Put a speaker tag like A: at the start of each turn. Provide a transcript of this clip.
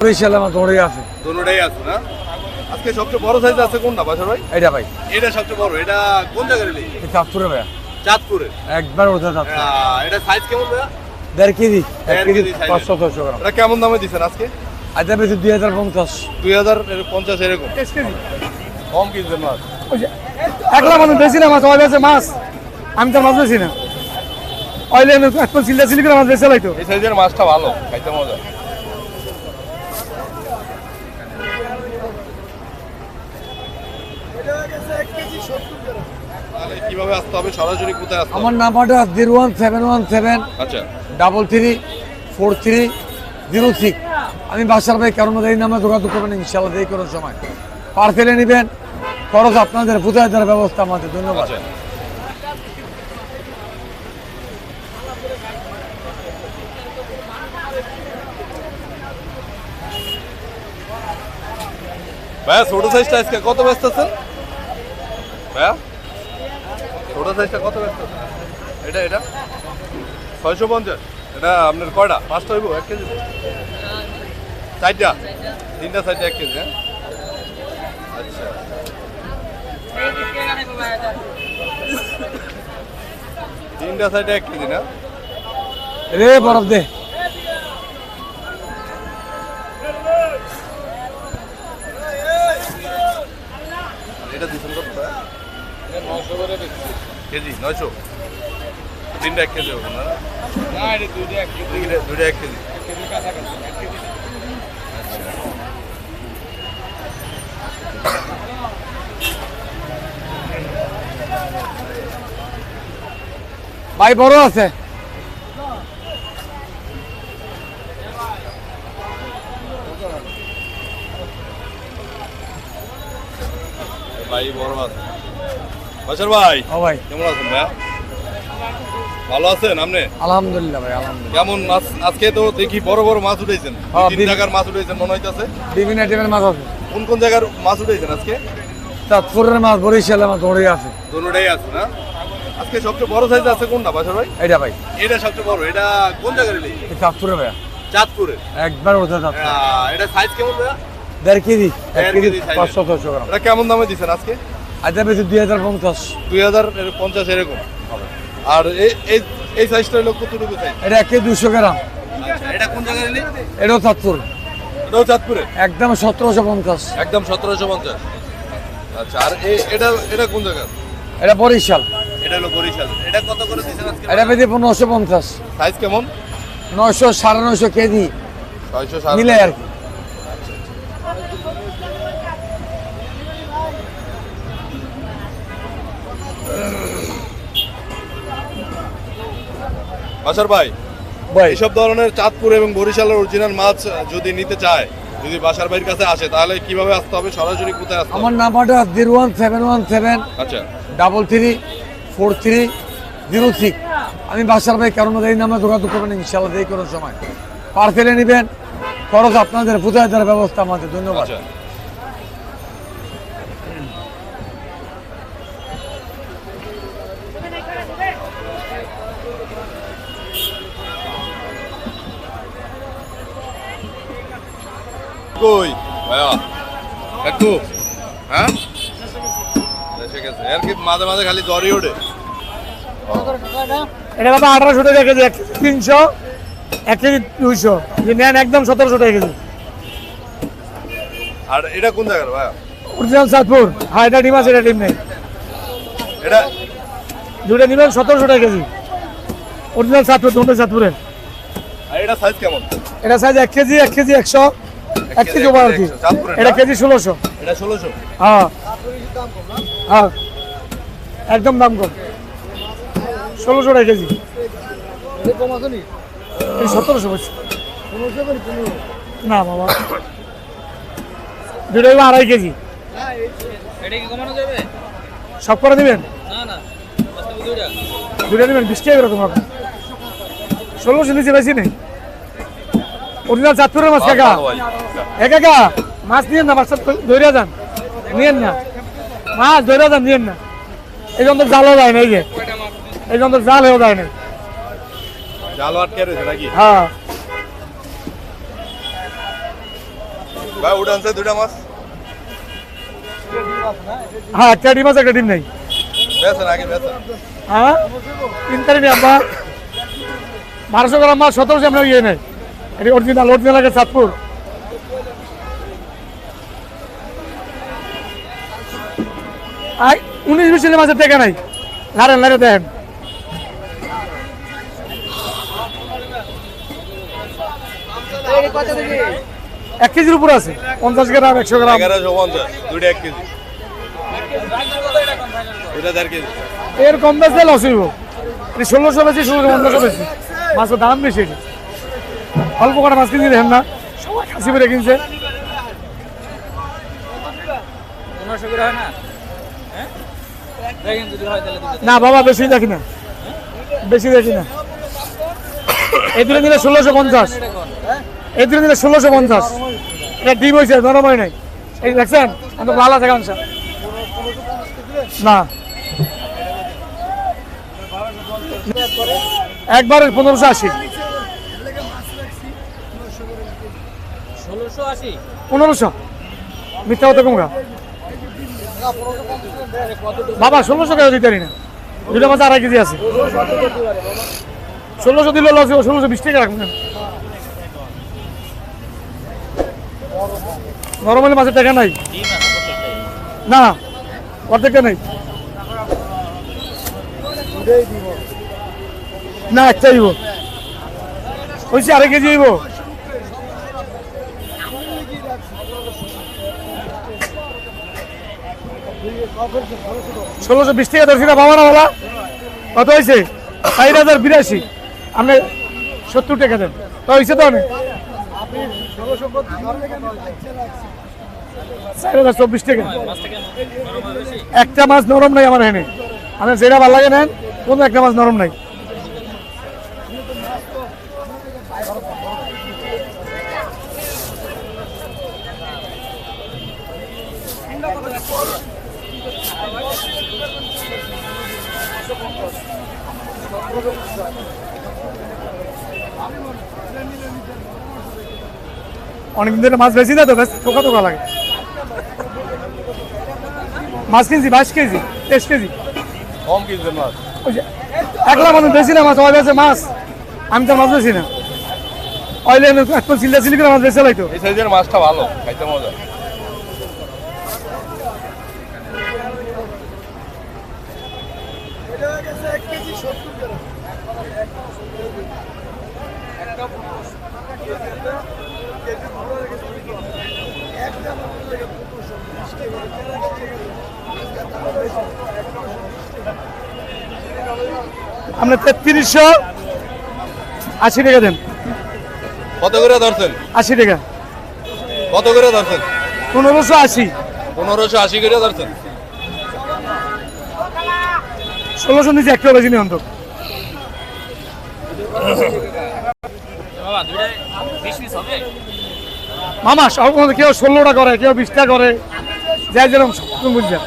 A: বরিশাল আমার দৌড়ে আছে।
B: আছে না? আজকে সবচেয়ে বড় সাইজ আছে কোনটা বাসার ভাই?
A: এটা ভাই।
B: এটা সবচেয়ে বড় এটা কোন জায়গায়
A: এই চাঁদপুরে ভাইয়া।
B: চাঁদপুরে?
A: একবার ওঠা চাঁদপুর।
B: আহ, এটা সাইজ কেমন ভাইয়া?
A: দেড় কেজি। এক
B: দেড়
A: কেজি
B: কেজি size
A: পাঁচশো ছশো গ্রাম।
B: এটা কেমন দামে দিচ্ছেন আজকে?
A: আচ্ছা বেশি দুই হাজার পঞ্চাশ।
B: দুই হাজার পঞ্চাশ এরকম। কম কিনছেন মাছ?
C: একলা মানুষ বেশি না মাছ ওই মাছ। আমি তো মাছ বেশি না। অইলে এখন সিল্লা সিলি করে মাছ বেশি লাইতো
B: এই সাইজের মাছটা ভালো খাইতে মজা। তাহলে কীভাবে আসতে হবে? সরাসরি কোথায় আসতে
A: আমার নাম্বারটা zero one seven one seven
B: আচ্ছা।
A: Double three four three zero six. আমি বাসার ভাই কারণ এই নামে যোগাযোগ করবেন ইনশাল্লাহ এই কোনো সময়। পার্সেলে নেবেন খরচ আপনাদের কোথায় দেওয়ার ব্যবস্থা আমাদের ধন্যবাদ।
B: আচ্ছা। ভাইয়া ছোট সাইজটা আজকে কত ব্যস্ত আছেন? ভাইয়া ছোট সাইজটা কত এটা এটা? ছয়শো পঞ্চাশ। এটা আপনার কয়টা? পাঁচটা হইব, এক কেজি চারটা? তিনটা, চারটা, এক কেজি হ্যাঁ? আচ্ছা। তিনটা সাইডে এক কেজি না?
A: রে বরফ দে
B: এটা দিচ্ছেন কত টাকা? কেজি নয়শো? তিনটা এক কেজি হবে না? দুইটা এক কেজি।
A: ভাই বড় আছে।
B: ভাই বড় আছে। বাসার ভাই
A: ও ভাই।
B: কেমন আছেন ভাইয়া? ভালো আছেন আপনি?
A: আলহামদুলিল্লাহ ভাই আলহামদুলিল্লাহ।
B: কেমন মাছ? আজকে তো দেখি বড় বড় মাছ উঠেছেন তিন জায়গার মাছ উঠেছেন মনে হইতেছে।
A: বিভিন্ন আইটেমের মাছ আছে।
B: কোন কোন জায়গার মাছ উঠেছেন আজকে?
A: চাঁদপুরের মাছ বরিশাল আমার দৌড়ে আছে।
B: দুটোটাই আছে না? আজকে সবচেয়ে বড় সাইজ আছে কোনটা বাসার ভাই?
A: এটা ভাই।
B: এটা সবচেয়ে বড় এটা কোন জায়গায় রেলি
A: এই চাঁদপুরে ভাইয়া।
B: চাঁদপুরে।
A: একবার ওঠা চাঁদপুর।
B: এটা সাইজ কেমন ভাইয়া?
A: দেড় কেজি এক কেজি পাঁচশো ছশো গ্রাম।
B: এটা কেমন দামে দিচ্ছেন আজকে?
A: আচ্ছা বেশি দুই হাজার পঞ্চাশ।
B: দুই হাজার পঞ্চাশ এরকম আর এই এই এই সাইজটা হলো কতটুকু সাইজ
A: এটা এক দুশো গ্রাম।
B: আচ্ছা এটা কোন জায়গায়
A: এটাও চাঁদপুর।
B: এটাও চাঁদপুরে?
A: একদম সতেরোশো পঞ্চাশ।
B: একদম সতেরোশো পঞ্চাশ। আচ্ছা আর এটা এটা কোন জায়গা?
A: এটা বরিশাল।
B: এটা হলো বরিশাল। এটা কত করে দিচ্ছেন আজকে?
A: এটা বেশি পনেরোশো পঞ্চাশ।
B: সাইজ কেমন?
A: নয়শো সাড়ে নয়শো কেজি।
B: ছয়শো
A: মিলে আর কি।
B: বাসার ভাই
A: ভাই।
B: এইসব ধরনের চাঁদপুর এবং বরিশালের অরিজিনাল মাছ যদি নিতে চায় যদি বাসার ভাইয়ের কাছে আসে তাহলে কীভাবে আসতে হবে? সরাসরি কোথায় আসতে হবে?
A: আমার নাম্বারটা zero one seven one seven
B: আচ্ছা।
A: Double three four three zero six. আমি বাসার ভাই কারণ এই নামে যোগাযোগ করবেন ইনশাল্লাহ এই কোনো সময়। পার্সেলে নেবেন খরচ আপনাদের কোথায় দেওয়ার ব্যবস্থা আমাদের। ধন্যবাদ।
B: কই? ভাইয়া একটু হ্যাঁ? আর কি মাঝে মাঝে খালি জ্বরই ওঠে?
C: এটা বাবা আঠারোশো টাকা কেজি এক তিনশো এক কেজি দুইশো। নেন একদম সতেরোশো টাকা কেজি।
B: আর এটা কোন জায়গার ভাইয়া?
C: অরিজিনাল চাঁদপুর হ্যাঁ এটা ডিম আছে এটা ডিম নেই।
B: এটা
C: দুটো নেবেন সতেরোশো টাকা কেজি। অরিজিনাল চাঁদপুর দুটো চাঁদপুরের
B: আর এটা সাইজ কেমন?
C: এটা সাইজ এক কেজি এক কেজি একশো। এক কেজি ওভার আর কি
B: চাঁদপুরের
C: এটা কেজি ষোলোশো।
B: এটা ষোলোশো?
C: হ্যাঁ। হ্যাঁ। একদম দাম কম। ষোলোশো টাকা কেজি। এই সতেরোশো বলছি। না বাবা। দুটো আড়াই কেজি। সব করে দিবেন? দুটো নেবেন বিশ টাকা করে তোমার ষোলোশো নিচে বেশি নেই। অরিজিনাল চাঁদপুরের মাছ কাকা? একা মাছ নিয়েন না মাছটা ধরে যান। নিয়েন না। মাছ ধরে যান নিয়েন না। এই জন্য জালও যায় না এই যে। এই জাল হয়েও যায় না।
B: জাল আটকে রয়েছে নাকি?
C: হ্যাঁ।
B: ভাই উঠানছে দুইটা মাছ।
C: হ্যাঁ একটা ডিম আছে একটা ডিম নেই।
B: বেছেন আগে বেছেন
C: হ্যাঁ? তিন তারিখে আমরা বারোশো গ্রাম মাছ সতেরোশো আমরা ইয়ে নেই। এটা অরিজিনাল অরিজিনাল আগে চাঁদপুর আই উনিশ বিশ মাছের টেকা নাই। লারেন লারে দেন এক কেজির উপর আছে পঞ্চাশ গ্রাম একশো গ্রাম।
B: দুইটা এক কেজি।
C: এর কম বেচলে লস হইব। ষোলোশো বেশি ষোলোশো পঞ্চাশো বেশি। মাছের দাম বেশি। এটা। অল্প কটা মাছ কিনতে দেখেন না। সবাই খাসি কিনছে।
D: করে না? হ্যাঁ?
C: না বাবা বেশি দেখি না। বেশি দেখি না। এই দূরে নিলে ষোলোশো পঞ্চাশ। এই দূরে নিলে ষোলোশো পঞ্চাশ। এটা ডিম হয়েছে নরম হয় নাই। এই দেখছেন? আমি ভালো আছে গামছা না। একবারে পনেরোশো আশি
D: ষোলোশো আশি
C: পনেরোশো মিথ্যা হতে কমকা বাবা, ষোলোশো কেউ দিতে না। দুটো মাছ আড়াই কেজি আছে। ষোলোশো দিলে ষোলোশো বিশ টাকা রাখবেন নরমালি মাছের টাকা নাই? না অর্ধেকটা নেই। না একটা দিব হয়েছে আড়াই কেজি দিব ষোলোশো বিশ টাকা ধরছি না, বাবা না বলা কত হয়েছে? চার হাজার বিরাশি। আপনি সত্তর টাকা দেন। তো হয়েছে তো? অনেক চার হাজার চব্বিশ টাকা। একটা মাছ নরম নাই আমার এখানে। আমার যেটা ভালো লাগে নেন, কোনো একটা মাছ নরম নাই। অনেকদিন ধরে মাছ বেশি না তো বেশ ঠোকা ঠোকা লাগে। মাছ কিনছি বাইশ কেজি তেইশ কেজি।
B: কম কিনছেন মাছ?
C: একলা মানুষ বেশি না মাছ ওই বেছে মাছ। আমি তো মাছ বেশি না। অইলে একটু চিল্লা চিল্লি করে মাছ বেছে লাইতো
B: এই সাইজের মাছটা ভালো খাইতে মজা।
C: আমরা তেত্রিশশো আশি টাকা দেন।
B: কত করে ধরছেন?
C: আশি টাকা।
B: কত করে ধরছেন?
C: পনেরোশো আশি।
B: পনেরোশো আশি করে ধরছেন?
C: ষোলোশো নিচে একটা বেশি অন্তত।
D: হবে
C: মামা সব কেউ ষোলোটা করে কেউ বিশটা করে। زلزله مش هتكون
E: بالذات